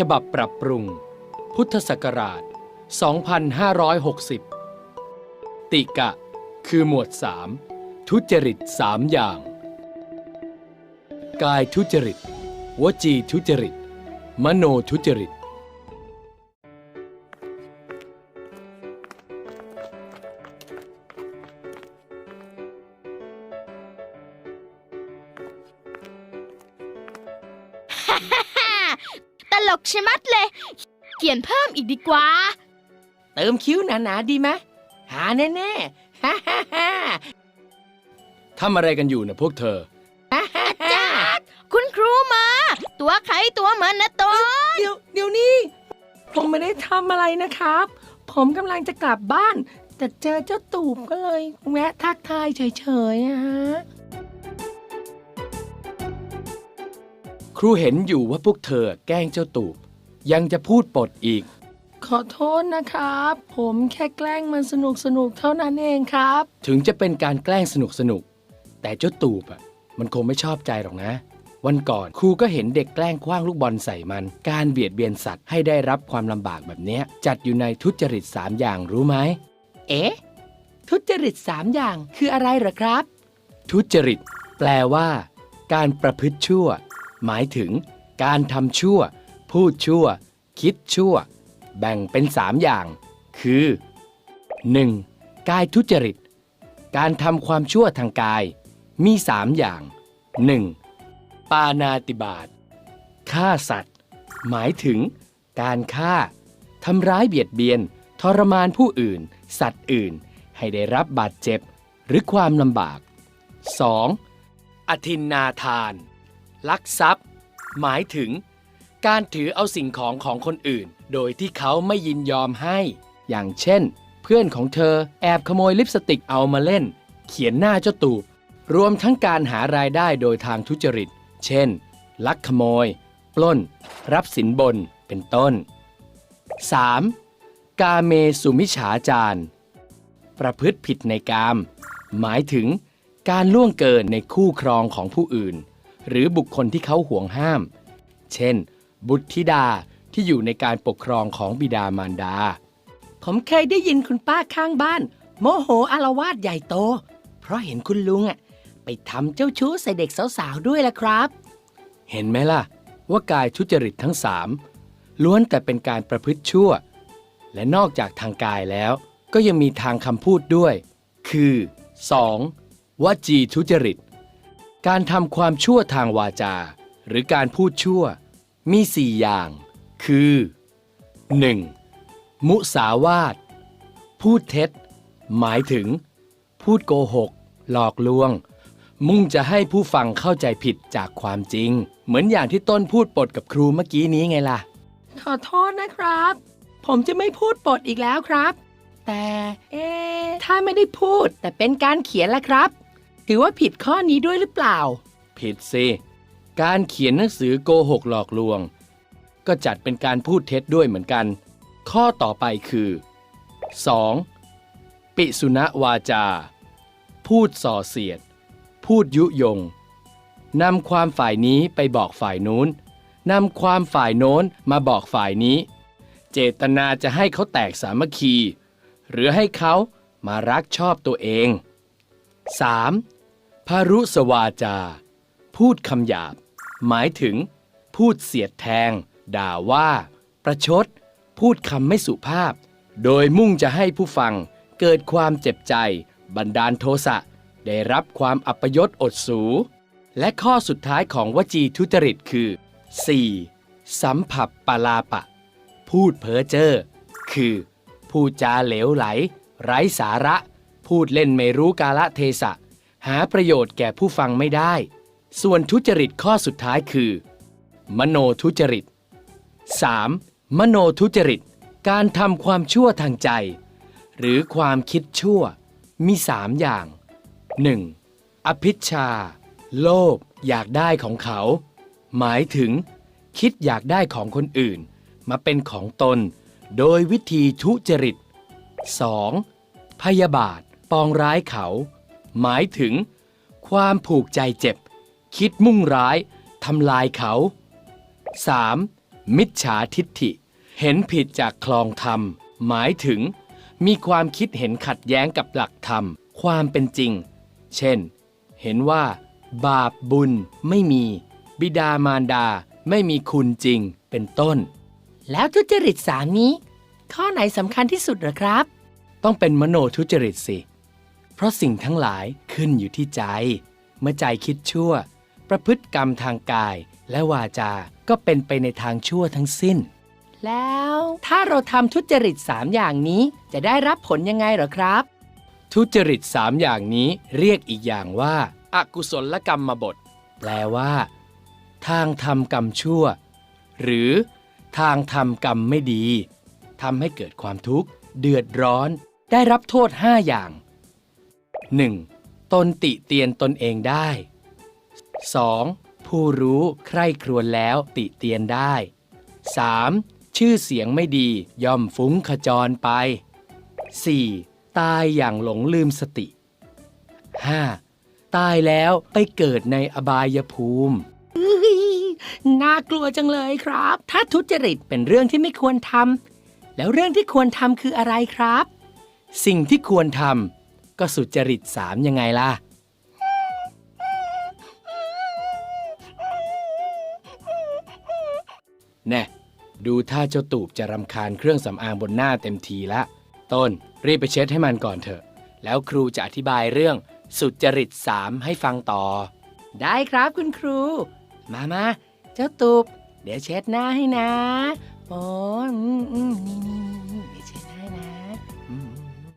ฉบับปรับปรุง พุทธศักราช 2560 ติกะ คือหมวด 3 ทุจริต 3 อย่าง กายทุจริต วจีทุจริต มโนทุจริต ตลกชะมัดเลย เขียนเพิ่มอีกดีกว่า เติมคิ้วหนาๆดีไหมหาแน่ๆฮ่าฮ่าฮ่าทำอะไรกันอยู่นะพวกเธอฮ่าฮ่าฮ่าคุณครูมา ตัวใครตัวมันนะตัวเดี๋ยวเดี๋ยวนี้ ผมไม่ได้ทำอะไรนะครับ ผมกำลังจะกลับบ้าน แต่เจอเจ้าตูบก็เลย แวะทักทายเฉยๆอะฮะ รูเห็นอยู่ว่าพวกเธอแกล้งเจ้าตูบ ยังจะพูดปดอีก ขอโทษนะครับ ผมแค่แกล้งมันสนุกสนุกๆเท่านั้นเองครับ ถึงจะเป็นการแกล้งสนุกสนุกๆแต่เจ้าตูบอะมันคงไม่ชอบใจหรอกนะ วันก่อนครูก็เห็นเด็กแกล้งคว้างลูกบอลใส่มัน การเบียดเบียนสัตว์ให้ได้รับความลำบากแบบเนี้ย จัดอยู่ในทุจริตสามอย่างรู้ไหม เอ๊ะ ทุจริตสามอย่างคืออะไรเหรอครับ ทุจริต แปลว่า การประพฤติชั่ว หมายถึงการทำชั่ว พูดชั่ว คิดชั่ว แบ่งเป็นสามอย่าง คือ 1. กายทุจริต การทำความชั่วทางกาย มีสามอย่าง 1. ปานาติบาตฆ่าสัตว์ หมายถึง การฆ่าทำร้ายเบียดเบียน ทรมานผู้อื่น สัตว์อื่น ให้ได้รับบาดเจ็บ หรือความลำบาก 2. อธินนาทาน ลักทรัพย์ หมายถึง การถือเอาสิ่งของของคนอื่น โดยที่เขาไม่ยินยอมให้ อย่างเช่น เพื่อนของเธอแอบขโมยลิปสติกเอามาเล่น เขียนหน้าเจ้าตูบ รวมทั้งการหารายได้โดยทางทุจริต เช่น ลักขโมย ปล้น รับสินบน เป็นต้น 3. กาเมสุมิฉาจารประพฤติผิดในกาม หมายถึงการล่วงเกินในคู่ครองของผู้อื่น หรือบุคคลที่เขาห่วงห้าม เช่น บุตรธิดาที่อยู่ในการปกครองของบิดามารดา ผมเคยได้ยินคุณป้าข้างบ้าน โมโหอารวาสใหญ่โต เพราะเห็นคุณลุงอะไปทำเจ้าชู้ใส่เด็กสาวๆด้วยล่ะครับ เห็นไหมล่ะ ว่ากายทุจริตทั้งสามล้วนแต่เป็นการประพฤติชั่ว และนอกจากทางกายแล้ว ก็ยังมีทางคำพูดด้วย คือ 2. วจีทุจริต การทำความชั่วทางวาจา หรือการพูดชั่ว มีสี่อย่าง คือ 1. มุสาวาท พูดเท็จ หมายถึง พูดโกหก หลอกลวง มุ่งจะให้ผู้ฟังเข้าใจผิดจากความจริง เหมือนอย่างที่ต้นพูดปดกับครูเมื่อกี้นี้ไงล่ะ ขอโทษนะครับ ผมจะไม่พูดปดอีกแล้วครับ แต่ เอ๊ะถ้าไม่ได้พูดแต่เป็นการเขียนล่ะครับ ถือว่าผิดข้อนี้ด้วยหรือเปล่า ผิดสิ การเขียนหนังสือโกหกหลอกลวง ก็จัดเป็นการพูดเท็จด้วยเหมือนกัน ข้อต่อไปคือ 2. ปิสุณวาจา พูดส่อเสียด พูดยุยงนำความฝ่ายนี้ไปบอกฝ่ายนู้นนำความฝ่ายโน้นมาบอกฝ่ายนี้ เจตนาจะให้เขาแตกสามัคคี หรือให้เขามารักชอบตัวเอง 3. พารุสวาจา พูดคำหยาบ หมายถึง พูดเสียดแทง ด่าว่า ประชด พูดคำไม่สุภาพ โดยมุ่งจะให้ผู้ฟังเกิดความเจ็บใจ บันดาลโทสะได้รับความอัปยศอดสู และข้อสุดท้ายของวจีทุจริตคือ 4. สัมผับปลาปะ พูดเพ้อเจ้อคือ พูดจาเหลวไหล ไร้สาระ พูดเล่นไม่รู้กาละเทศะ หาประโยชน์แก่ผู้ฟังไม่ได้ ส่วนทุจริตข้อสุดท้ายคือ มโนทุจริต 3. มโนทุจริต การทำความชั่วทางใจ หรือความคิดชั่ว มีสามอย่าง 1. อภิชา โลภอยากได้ของเขา หมายถึง คิดอยากได้ของคนอื่น มาเป็นของตน โดยวิธีทุจริต 2. พยาบาทปองร้ายเขา หมายถึง ความผูกใจเจ็บ คิดมุ่งร้ายทำลายเขา 3. มิจฉาทิฏฐิ เห็นผิดจากคลองธรรม หมายถึง มีความคิดเห็นขัดแย้งกับหลักธรรม ความเป็นจริง เช่น เห็นว่า บาปบุญไม่มี บิดามารดาไม่มีคุณจริงเป็นต้น แล้วทุจริตสามนี้ ข้อไหนสำคัญที่สุดเหรอครับ ต้องเป็นมโนทุจริตสิ เพราะสิ่งทั้งหลายขึ้นอยู่ที่ใจ เมื่อใจคิดชั่ว ประพฤติกรรมทางกายและวาจาก็เป็นไปในทางชั่วทั้งสิ้น แล้วถ้าเราทำทุจริตสามอย่างนี้จะได้รับผลยังไงเหรอครับ ทุจริตสามอย่างนี้เรียกอีกอย่างว่าอากุศลกรรมบท แปลว่า ทางทำกรรมชั่ว หรือ ทางทำกรรมไม่ดีทำให้เกิดความทุกข์ เดือดร้อน ได้รับโทษห้าอย่าง 1. ตนติเตียนตนเองได้ 2. ผู้รู้ใคร่ครวญแล้วติเตียนได้ 3. ชื่อเสียงไม่ดีย่อมฟุ้งขจรไป 4. ตายอย่างหลงลืมสติ 5. ตายแล้วไปเกิดในอบายภูมิน่ากลัวจังเลยครับ ถ้าทุจริตเป็นเรื่องที่ไม่ควรทำแล้วเรื่องที่ควรทำคืออะไรครับ สิ่งที่ควรทำ ก็สุจริตสามยังไงล่ะ แน่ ดูท่าเจ้าตูบจะรำคาญเครื่องสำอางบนหน้าเต็มทีละ ต้นรีบไปเช็ดให้มันก่อนเถอะ แล้วครูจะอธิบายเรื่องสุจริตสามให้ฟังต่อ ได้ครับคุณครู มามาเจ้าตูบ เดี๋ยวเช็ดหน้าให้นะ โอ้นี่นี่